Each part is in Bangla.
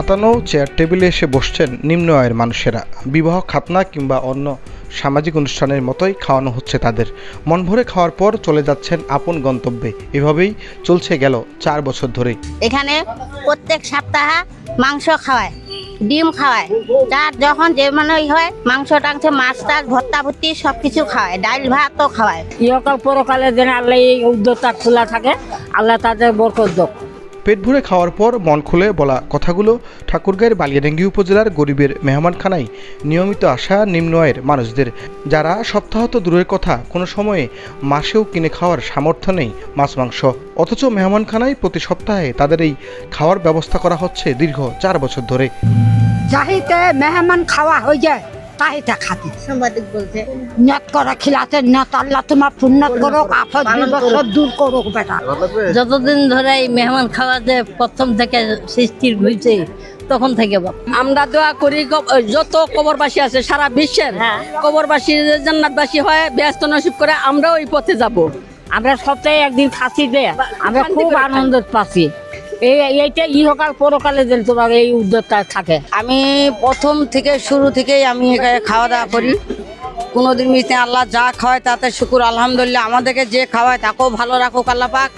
পাতানো চেয়ার টেবিলে এসে বসছেন নিম্ন আয়ের মানুষেরা। বিবাহ খাতনা কিংবা অন্য সামাজিক অনুষ্ঠানের মতোই খাওয়ানো হচ্ছে তাদের। মন ভরে খাওয়ার পর চলে যাচ্ছেন আপন গন্তব্যে। এভাবেই চলছে গেল চার বছর ধরে এখানে প্রত্যেক সপ্তাহে মাংস খাওয়ায় ডিম খাওয়ায়। যার যখন যে মানে হয় মাংস টাংস মাছ টাছ ভর্তা ভর্তি সব কিছু খাওয়ায় ডাল ভাতও খাওয়ায়। ইহকাল পরকালে যেন আল্লাহ এই উদ্যোগটা খোলা থাকে আল্লাহ তাদের বরকত পেট ভরে খাওয়ার পর মন খুলে বলা কথাগুলো ঠাকুরগাঁয়ের বালিয়াডাঙ্গি উপজেলার গরিবের মেহমানখানায় নিয়মিত আসা নিম্ন আয়ের মানুষদের। যারা সপ্তাহ তো দূরের কথা, কোনো সময়ে মাসেও কিনে খাওয়ার সামর্থ্য নেই মাছ, মাংস। অথচ মেহমানখানায় প্রতি সপ্তাহে তাদের এই খাওয়ার ব্যবস্থা করা হচ্ছে দীর্ঘ চার বছর ধরে। মেহমান খাওয়া হয়ে যায়। তাহিতে খাতি। সাংবাদিক বলছে নিয়ত করে খিলাতে নিয়ত আল্লাহ তোমার পুণ্য করুক আপদ বিপদ দূর করুক বেটা। যতদিন ধরে এই মেহমান খাওয়া যে প্রথম থেকে সৃষ্টির হয়েছে তখন থেকে। আমরা দোয়া করি যত কবরবাসী আছে সারা বিশ্বের কবরবাসী জান্নাতবাসী হয় ব্যস্ত নসিব করে আমরাও ওই পথে যাব। আমরা সপ্তাহে একদিন খাসি দে আমরা খুব আনন্দ পাচ্ছি। এইটা ইহকাল পরকালে যেন তোমার এই উদ্যোগটা থাকে। আমি প্রথম থেকে শুরু থেকেই আমি এখানে খাওয়া দাওয়া করি। কোনোদিন মিশতে আল্লাহ যা খাওয়ায় তাতে শুকুর আলহামদুলিল্লাহ। আমাদেরকে যে খাওয়ায় তাকেও ভালো রাখুক আল্লাহ পাক।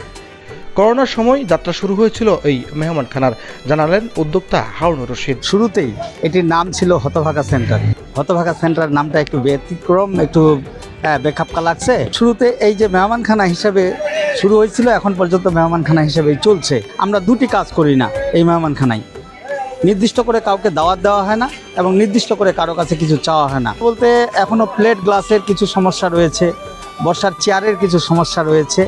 করোনার সময় যাত্রা শুরু হয়েছিল এই মেহমানখানার জানালেন উদ্যোক্তা হারুনুর রশিদ। শুরুতেই এটির নাম ছিল হতভাগা সেন্টার। হতভাগা সেন্টার নামটা একটু ব্যতিক্রম একটু বেখাপ্কা লাগছে। শুরুতে এই যে মেহমানখানা হিসেবে শুরু হয়েছিল এখন পর্যন্ত মেহমানখানা হিসেবেই চলছে। আমরা দুটি কাজ করি না এই মেহমানখানায়। নির্দিষ্ট করে কাউকে দাওয়াত দেওয়া হয় না এবং নির্দিষ্ট করে কারও কাছে কিছু চাওয়া হয় না। বলতে এখনও প্লেট গ্লাসের কিছু সমস্যা রয়েছে বর্ষার চেয়ারের কিছু সমস্যা রয়েছে।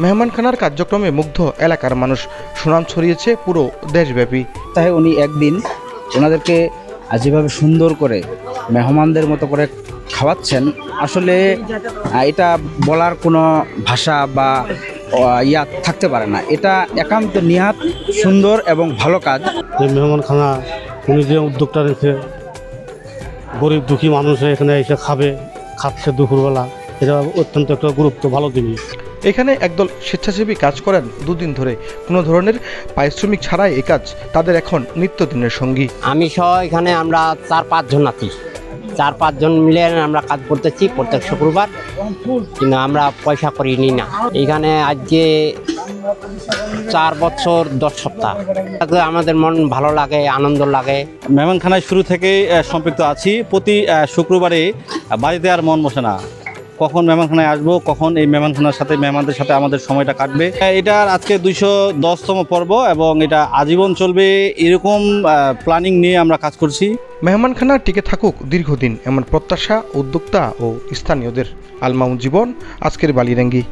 মেহমানখানার কার্যক্রমে মুগ্ধ এলাকার মানুষ। সুনাম ছড়িয়েছে পুরো দেশব্যাপী। তাই উনি একদিন ওনাদেরকে যেভাবে সুন্দর করে মেহমানদের মতো করে খাওয়াচ্ছেন। আসলে এটা বলার কোনো ভাষা বা ইয়া থাকতে পারে না। এটা একান্ত নিহাত সুন্দর এবং ভালো কাজ। যে মেহমানখানা উনি যে উদ্যোগটা রেখে গরিব দুঃখী মানুষ এখানে এসে খাবে খাচ্ছে দুপুরবেলা এটা অত্যন্ত একটা গুরুত্ব ভালো জিনিস। এখানে একদল স্বেচ্ছাসেবী কাজ করেন দুদিন ধরে। কোনো ধরনের পারিশ্রমিক ছাড়াই এই কাজ তাদের এখন নিত্যদিনের সঙ্গী। আমি সহ এখানে আমরা চার পাঁচজন আছি। চার, পাঁচজন মিলে আমরা কাজ করতেছি প্রত্যেক শুক্রবার। কিন্তু আমরা পয়সা করি নি না। এখানে আজকে চার বছর, দশ সপ্তাহ। আমাদের মন ভালো লাগে, আনন্দ লাগে। মেহমানখানায় শুরু থেকেই সম্পৃক্ত আছি। প্রতি শুক্রবারে বাড়িতে আর মন বসে না। কখন মেহমানখানায় আসব, কখন এই মেহমানখানার সাথে মেহমানদের সাথে আমাদের সময়টা কাটবে। এটা এটার আজকে দুইশো দশতম পর্ব এবং এটা আজীবন চলবে এরকম প্ল্যানিং নিয়ে আমরা কাজ করছি। মেহমানখানা টিকে থাকুক দীর্ঘদিন, এমন প্রত্যাশা, উদ্যোক্তা ও স্থানীয়দের। আলমাউন জীবন, আজকের বালিরেঙ্গি।